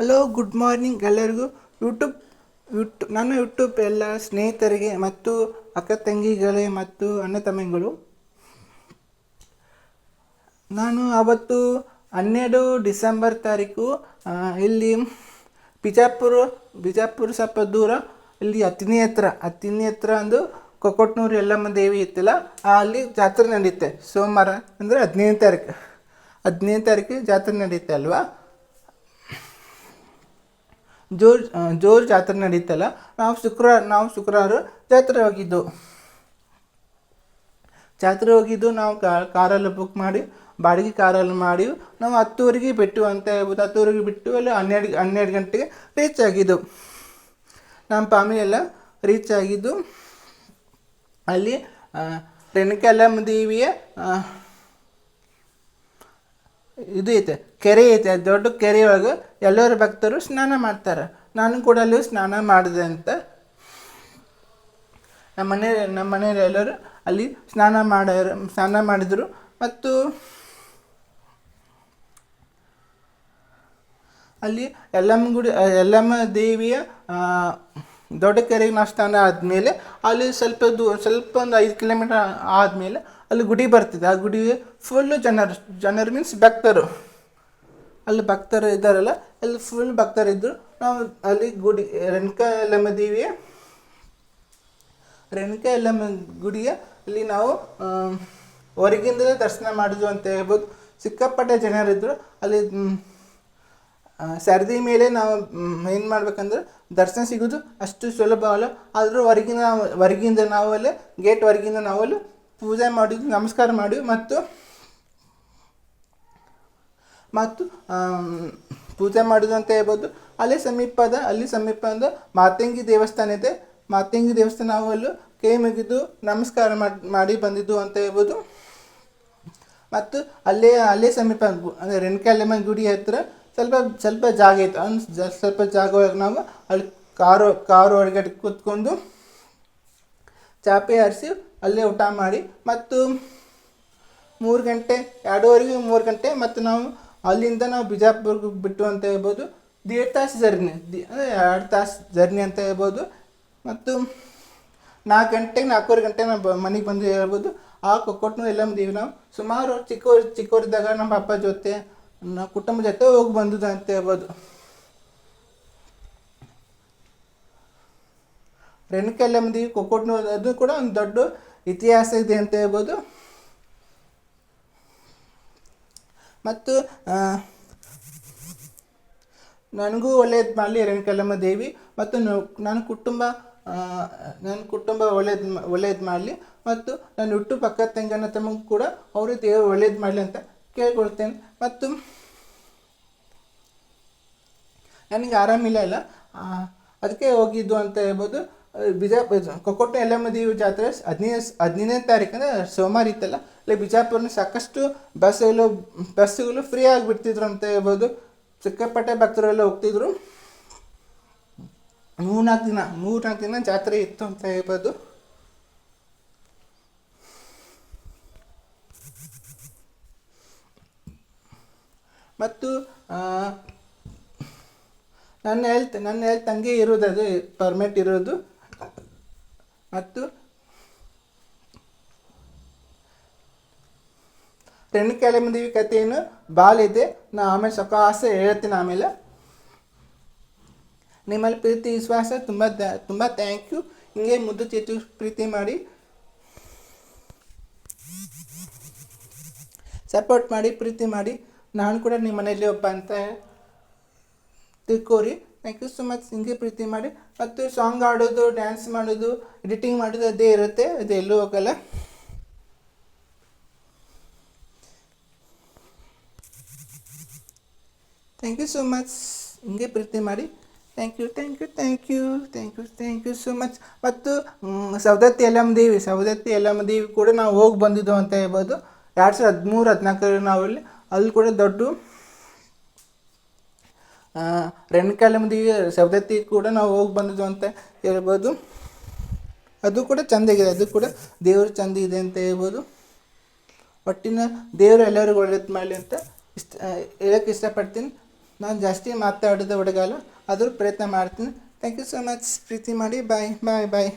Hello good morning ಎಲ್ಲರಿಗೂ. YouTube YouTube ನನ್ನ YouTube ಎಲ್ಲ ಸ್ನೇಹಿತರಿಗೆ ಮತ್ತು ಅಕ್ಕ ತಂಗಿಗಳೇ ಮತ್ತು ಅಣ್ಣ ತಮ್ಮಗಳು ನಾನು ಅವತ್ತು ಹನ್ನೆರಡು ಡಿಸೆಂಬರ್ ತಾರೀಕು ಇಲ್ಲಿ ಬಿಜಾಪುರ ಬಿಜಾಪುರ ಸ್ವಲ್ಪ ದೂರ, ಇಲ್ಲಿ ಹತ್ತಿನಿ ಹತ್ರ ಹತ್ತಿನಿ ಹತ್ರ ಅಂದು ಕೊಕೊಟ್ನೂರು ಯಲ್ಲಮ್ಮ ದೇವಿ ಇತ್ತಲ್ಲ ಅಲ್ಲಿ ಜಾತ್ರೆ ನಡೆಯುತ್ತೆ ಸೋಮವಾರ ಅಂದರೆ ಹದಿನೈದು ತಾರೀಕು ಹದಿನೈದು ತಾರೀಕು ಜಾತ್ರೆ ನಡೆಯುತ್ತೆ ಅಲ್ವಾ? ಜೋರ್ ಜೋರು ಜಾತ್ರೆ ನಡೀತಲ್ಲ ನಾವು ಶುಕ್ರವಾರ ನಾವು ಶುಕ್ರವಾರ ಜಾತ್ರೆ ಹೋಗಿದ್ದು. ಜಾತ್ರೆ ಹೋಗಿದ್ದು ನಾವು ಕಾರಲ್ಲಿ ಬುಕ್ ಮಾಡಿ ಬಾಡಿಗೆ ಕಾರಲ್ಲಿ ಮಾಡಿ ನಾವು ಹತ್ತುವರೆಗೆ ಬಿಟ್ಟು ಅಂತ ಹೇಳ್ಬೋದು. ಹತ್ತುವರೆಗೆ ಬಿಟ್ಟು ಅಲ್ಲಿ ಹನ್ನೆರಡು ಹನ್ನೆರಡು ಗಂಟೆಗೆ ರೀಚ್ ಆಗಿದ್ದು. ನಮ್ಮ ಫ್ಯಾಮಿಲಿ ಎಲ್ಲ ರೀಚ್ ಆಗಿದ್ದು. ಅಲ್ಲಿ ಆ, ರೇಣುಕಾಯಲ್ಲಮ್ಮ ದೇವಿಯ ಇದು ಐತೆ. ಕೆರೆ ಐತೆ. ದೊಡ್ಡ ಕೆರೆ ಒಳಗೆ ಎಲ್ಲರೂ ಭಕ್ತರು ಸ್ನಾನ ಮಾಡ್ತಾರೆ. ನಾನು ಕೂಡ ಅಲ್ಲಿ ಸ್ನಾನ ಮಾಡಿದೆ ಅಂತ. ನಮ್ಮ ಮನೆ, ನಮ್ಮ ಮನೆಯಲ್ಲಿ ಎಲ್ಲರೂ ಅಲ್ಲಿ ಸ್ನಾನ ಮಾಡ ಸ್ನಾನ ಮಾಡಿದರು. ಮತ್ತು ಅಲ್ಲಿ ಯಲ್ಲಮ್ಮ ಗುಡಿ ಎಲ್ಲಮ್ಮ ದೇವಿಯ ದೊಡ್ಡ ಕೆರೆಗೆ ನಾವು ಸ್ನಾನ ಆದಮೇಲೆ ಅಲ್ಲಿ ಸ್ವಲ್ಪ ದೂ, ಸ್ವಲ್ಪ ಒಂದು ಐದು ಕಿಲೋಮೀಟರ್ ಆದಮೇಲೆ ಅಲ್ಲಿ ಗುಡಿ ಬರ್ತಿದೆ. ಆ ಗುಡಿ ಫುಲ್ಲು ಜನರು ಜನರು ಮೀನ್ಸ್ ಭಕ್ತರು. ಅಲ್ಲಿ ಭಕ್ತರು ಇದ್ದಾರಲ್ಲ, ಅಲ್ಲಿ ಫುಲ್ ಭಕ್ತರಿದ್ದರು ನಾವು ಅಲ್ಲಿ ಗುಡಿ ರೇಣುಕ ಎಲ್ಲಮ್ಮ ದೇವಿಯ ರೇಣುಕ ಎಲ್ಲಮ್ಮ ಗುಡಿಯ ಅಲ್ಲಿ ನಾವು ಹೊರಗಿಂದಲೇ ದರ್ಶನ ಮಾಡಿದ್ವು ಅಂತ ಹೇಳ್ಬೋದು. ಸಿಕ್ಕಾಪಟ್ಟೆ ಜನರಿದ್ದರು ಅಲ್ಲಿ ಸರದಿ ಮೇಲೆ ನಾವು ಏನು ಮಾಡ್ಬೇಕಂದ್ರೆ ದರ್ಶನ ಸಿಗೋದು ಅಷ್ಟು ಸುಲಭ ಅಲ್ಲ ಆದರೂ ಹೊರಗಿನ ಹೊರಗಿಂದ ನಾವು ಅಲ್ಲಿ ಗೇಟ್ ಹೊರಗಿಂದ ನಾವು ಅಲ್ಲಿ ಪೂಜೆ ಮಾಡಿ, ನಮಸ್ಕಾರ ಮಾಡಿ ಮತ್ತು ಮತ್ತು ಪೂಜೆ ಮಾಡಿದ್ದು ಅಂತ ಹೇಳ್ಬೋದು. ಅಲ್ಲಿ ಸಮೀಪದ, ಅಲ್ಲಿ ಸಮೀಪ ಸಮೀಪದ ಮಾತಂಗಿ ದೇವಸ್ಥಾನ ಇದೆ. ಮಾತಂಗಿ ದೇವಸ್ಥಾನ ನಾವು ಅಲ್ಲೂ ಕೈ ಮುಗಿದು ನಮಸ್ಕಾರ ಮಾಡಿ ಬಂದಿದ್ದು ಅಂತ ಹೇಳ್ಬೋದು. ಮತ್ತು ಅಲ್ಲೇ ಅಲ್ಲೇ ಸಮೀಪ, ಅಂದರೆ ರೇಣುಕಾಯಲ್ಲಮ್ಮ ಗುಡಿ ಹತ್ರ ಸ್ವಲ್ಪ ಸ್ವಲ್ಪ ಜಾಗ ಇತ್ತು. ಅನ್, ಸ್ವಲ್ಪ ಜಾಗ ಒಳಗೆ ನಾವು ಅಲ್ಲಿ ಕಾರು ಕಾರು ಒಳಗಡೆ ಕೂತ್ಕೊಂಡು ಚಾಪೆ ಹರಿಸಿ ಅಲ್ಲೇ ಊಟ ಮಾಡಿ ಮತ್ತು ಮೂರು ಗಂಟೆ, ಎರಡೂವರೆಗೆ ಮೂರು ಗಂಟೆ ಮತ್ತು ನಾವು ಅಲ್ಲಿಂದ ನಾವು ಬಿಜಾಪುರ್ಗೆ ಬಿಟ್ಟು ಅಂತ ಹೇಳ್ಬೋದು. ದೇಡ್ ತಾಸು ಜರ್ನಿ, ದಿ ಅಂದರೆ ಎರಡು ತಾಸು ಜರ್ನಿ ಅಂತ ಹೇಳ್ಬೋದು. ಮತ್ತು ನಾಲ್ಕು ಗಂಟೆಗೆ ನಾಲ್ಕೂವರೆ ಗಂಟೆ ನಾವು ಮನೆಗೆ ಬಂದು ಹೇಳ್ಬೋದು. ಆ ಕೊಕ್ಕೊಟ್ನು ಎಲ್ಲ ಬಂದೀವಿ ನಾವು. ಸುಮಾರು ಚಿಕ್ಕವ್ರು ಚಿಕ್ಕವರಿದ್ದಾಗ ನಮ್ಮ ಅಪ್ಪ ಜೊತೆ, ನಮ್ಮ ಕುಟುಂಬ ಜೊತೆ ಹೋಗಿ ಬಂದದ್ದು ಅಂತ ಹೇಳ್ಬೋದು. ರೇಣುಕೆಲ್ಲಮ್ಮ ದೇವಿ ಕೊಕ್ಕೊಟ್ನು ಅದು ಕೂಡ ಒಂದು ದೊಡ್ಡ ಇತಿಹಾಸ ಇದೆ ಅಂತ ಹೇಳ್ಬೋದು. ಮತ್ತು ನನಗೂ ಒಳ್ಳೆಯದು ಮಾಡಲಿ ರೇಣುಕಲ್ಲಮ್ಮ ದೇವಿ. ಮತ್ತು ನನ್ನ ಕುಟುಂಬ ನನ್ನ ಕುಟುಂಬ ಒಳ್ಳೇದು ಒಳ್ಳೇದು ಮಾಡಲಿ. ಮತ್ತು ನನ್ನ ಹುಟ್ಟು ಪಕ್ಕ ತಂಗನ ತಮ್ಮ ಕೂಡ ಅವರು ದೇವರು ಒಳ್ಳೇದು ಮಾಡಲಿ ಅಂತ ಕೇಳ್ಕೊಳ್ತೇನೆ. ಮತ್ತು, ನನಗೆ ಆರಾಮಿಲ್ಲ ಇಲ್ಲ ಅದಕ್ಕೆ ಹೋಗಿದ್ದು ಅಂತ ಹೇಳ್ಬೋದು. ಬಿಜಾಪುರ, ಕೊಕ್ಕೊಟ್ಟು ಯಲ್ಲಮ್ಮ ದೇವಿ ಜಾತ್ರೆ ಹದಿನೈದು ಹದಿನೈದನೇ ತಾರೀಕು ಅಂದರೆ ಸೋಮವಾರ ಇತ್ತಲ್ಲ? ಅಲ್ಲಿ ಬಿಜಾಪುರನ ಸಾಕಷ್ಟು ಬಸ್ಸುಗಳು ಬಸ್ಸುಗಳು ಫ್ರೀ ಆಗಿಬಿಡ್ತಿದ್ರು ಅಂತ ಹೇಳ್ಬೋದು. ಸಿಕ್ಕಾಪಟ್ಟೆ ಭಕ್ತರೆಲ್ಲ ಹೋಗ್ತಿದ್ರು. ಮೂರ್ನಾಲ್ಕು ದಿನ ಮೂರ್ನಾಲ್ಕು ದಿನ ಜಾತ್ರೆ ಇತ್ತು ಅಂತ ಹೇಳ್ಬೋದು. ಮತ್ತು ನನ್ನ ಹೆಲ್ತ್ ನನ್ನ ಹೆಲ್ತ್ ಹಂಗೆ ಇರೋದು ಅದು ಪರ್ಮಿಟ್ ಇರೋದು. ಮತ್ತು ರೇಣುಕಾಯಲ್ಲಮ್ಮ ದೇವಿ ಕಥೆಯನ್ನು ಬಾಲಿದೆ ನಾ ಆಮೇಲೆ ಸಕಾಸ ಹೇಳ್ತೀನಿ ಆಮೇಲೆ. ನಿಮ್ಮಲ್ಲಿ ಪ್ರೀತಿ, ವಿಶ್ವಾಸ, ತುಂಬ ತುಂಬ ಥ್ಯಾಂಕ್ ಯು ಹಿಂಗೆ ಮುದ್ದು ಚೇತು ಪ್ರೀತಿ ಮಾಡಿ. ಸಪೋರ್ಟ್ ಮಾಡಿ, ಪ್ರೀತಿ ಮಾಡಿ. ನಾನು ಕೂಡ ನಿಮ್ಮ ಮನೆಯಲ್ಲಿ ಒಬ್ಬ ಅಂತ ತಿಳ್ಕೋರಿ. ಥ್ಯಾಂಕ್ ಯು ಸೊ ಮಚ್ ಹಿಂಗೆ ಪ್ರೀತಿ ಮಾಡಿ ಮತ್ತು ಸಾಂಗ್ ಆಡೋದು ಡ್ಯಾನ್ಸ್ ಮಾಡೋದು ಎಡಿಟಿಂಗ್ ಮಾಡೋದು ಅದೇ ಇರುತ್ತೆ. ಅದು ಎಲ್ಲೂ ಹೋಗಲ್ಲ. ಥ್ಯಾಂಕ್ ಯು ಸೋ ಮಚ್ ಹಿಂಗೆ ಪ್ರೀತಿ ಮಾಡಿ. Thank you thank you thank you thank you thank you so much ಮತ್ತು ಸವದತ್ತಿ ಯಲ್ಲಮ್ಮ ದೇವಿ, ಸವದತ್ತಿ ಎಲ್ಲಮ್ಮ ದೇವಿ ಕೂಡ ನಾವು ಹೋಗಿ ಬಂದಿದ್ದು ಅಂತ ಹೇಳ್ಬೋದು. ಎರಡು ಸಾವಿರದ ಹದಿಮೂರು, ಹದಿನಾಲ್ಕರಲ್ಲಿ ನಾವು ಇಲ್ಲಿ, ಅಲ್ಲಿ ಕೂಡ ದೊಡ್ಡ ಆ, ರೇಣುಕಾಯಲ್ಲಮ್ಮ ದೇವಿ ಸವದತ್ತಿ ಕೂಡ ನಾವು ಹೋಗಿ ಬಂದಿದ್ವು ಅಂತ ಹೇಳ್ಬೋದು. ಅದು ಕೂಡ ಚೆಂದಾಗಿದೆ ಅದು ಕೂಡ ದೇವರು ಚಂದ ಇದೆ ಅಂತ ಹೇಳ್ಬೋದು. ಒಟ್ಟಿನ ದೇವರು ಎಲ್ಲರಿಗೂ ಒಳ್ಳೇದು ಮಾಡಲಿ ಅಂತ ಇಷ್ಟ ಹೇಳಕ್ಕೆ ಇಷ್ಟಪಡ್ತೀನಿ. ನಾನು ಜಾಸ್ತಿ ಮಾತಾಡೋದು ಹುಡುಗಾಲು ಅದ್ರ ಪ್ರಯತ್ನ ಮಾಡ್ತೀನಿ. ಥ್ಯಾಂಕ್ ಯು ಸೊ ಮಚ್ ಪ್ರೀತಿ ಮಾಡಿ ಬಾಯ್ ಬಾಯ್ ಬಾಯ್